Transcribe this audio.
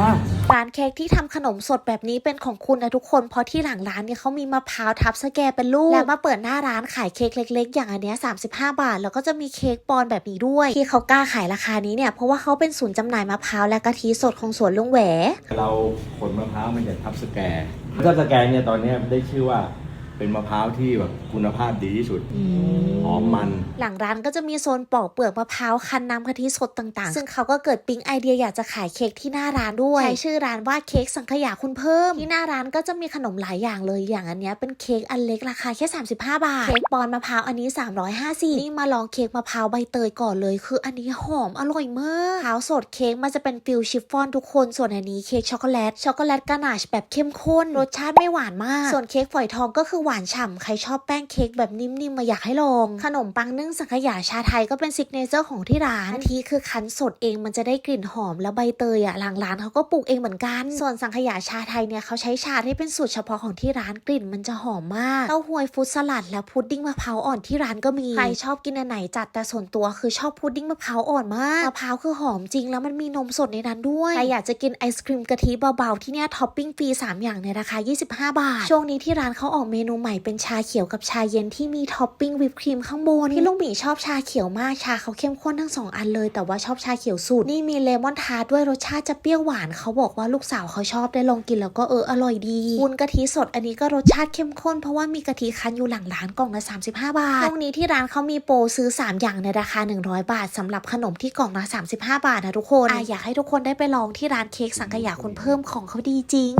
มากร้านเค้กที่ทำขนมสดแบบนี้เป็นของคุณนะทุกคนเพราะที่หลังร้านเนี่ยเขามีมะพร้าวทับสแกร์เป็นลูกแล้วมาเปิดหน้าร้านขายเค้กเล็ก ๆ อย่างอันเนี้ย35บาท แล้วก็จะมีเค้กปอนแบบนี้ด้วย ที่เขากล้าขายราคานี้เนี่ยเพราะว่าเขาเป็นศูนย์จำหน่ายมะพร้าวและกะทิสดของสวนลุงแหว เราขนมะพร้าวมาจากทับสแกร์ทับสแกร์เนี่ยตอนเนี้ยได้ชื่อว่า เป็นมะพร้าวที่แบบคุณภาพดีที่สุดหอมมัน หลังร้านก็จะมีโซนปอกเปลือกมะพร้าวคั้นน้ำกะทิสดต่างๆ ซึ่งเขาก็เกิดปิ๊งไอเดียอยากจะขายเค้กที่หน้าร้านด้วย ใช้ชื่อร้านว่าเค้กสังขยาคุณเพิ่ม ที่หน้าร้านก็จะมีขนมหลายอย่างเลย อย่างอันเนี้ยเป็นเค้กอันเล็กราคาแค่ 35 บาท เค้กปอนมะพร้าวอันนี้ 350นี่มาลองเค้กมะพร้าวใบเตยก่อนเลย คืออันนี้หอมอร่อยมากมะพร้าวสดเค้กมันจะเป็นฟิลชิฟฟ่อนทุกคน ส่วนอันนี้เค้กช็อกโกแลต ช็อกโกแลตกานาชแบบเข้มข้น รสชาติไม่หวานมาก ส่วนเค้กฝอยทองก็คือหวานฉ่ำใครชอบแป้งเค้กแบบนิ่มๆมาอยากให้ลองขนมปังนึ่งสังขยาชาไทยก็เป็นซิกเนเจอร์ของที่ร้านทีคือคั้นสดเองมันจะได้กลิ่นหอมแล้วใบเตยอะหลังร้านเขาก็ปลูกเองเหมือนกัน ส่วนสังขยาชาไทยเนี่ยเขาใช้ชาที่เป็นสูตรเฉพาะของที่ร้านกลิ่นมันจะหอมมากเต้าหวยฟุตสลัดและพุดดิ้งมะพร้าวอ่อนที่ร้านก็มีใครชอบกินอันไหนจัดแต่ส่วนตัวคือชอบพุดดิ้งมะพร้าวอ่อนมากมะพร้าวคือหอมจริงแล้วมันมีนมสดในนั้นด้วยใครอยากจะกินไอศครีมกะทิเบาๆที่เนี่ยท็อปปิ้งฟรี3อย่างในราคา 25 บาทช่วงนี้ที่ร้านเขาออกเมนูใหม่เป็นชาเขียวกับชาเย็นที่มีท็อปปิ้งวิปครีมข้างบนพี่ลุงหมีชอบชาเขียวมากชาเขาเข้มข้นทั้งสองอันเลย แต่ว่าชอบชาเขียวสูตรนี่มีเลมอนทาร์ตด้วยรสชาติจะเปรี้ยวหวานเขาบอกว่าลูกสาวเขาชอบได้ลองกินแล้วก็เอออร่อยดีวุ้นกะทิสดอันนี้ก็รสชาติเข้มข้นเพราะว่ามีกะทิคั้นอยู่หลังร้านกล่องละ35 บาทช่วงนี้ที่ร้านเขามีโปรซื้อ 3 อย่างในราคา 100 บาทสำหรับขนมที่กล่องละ35 บาทนะทุกคนออยากให้ทุกคนได้ไปลองที่ร้านเค้กสังขยาคุณเพิ่มของเขาดีจริง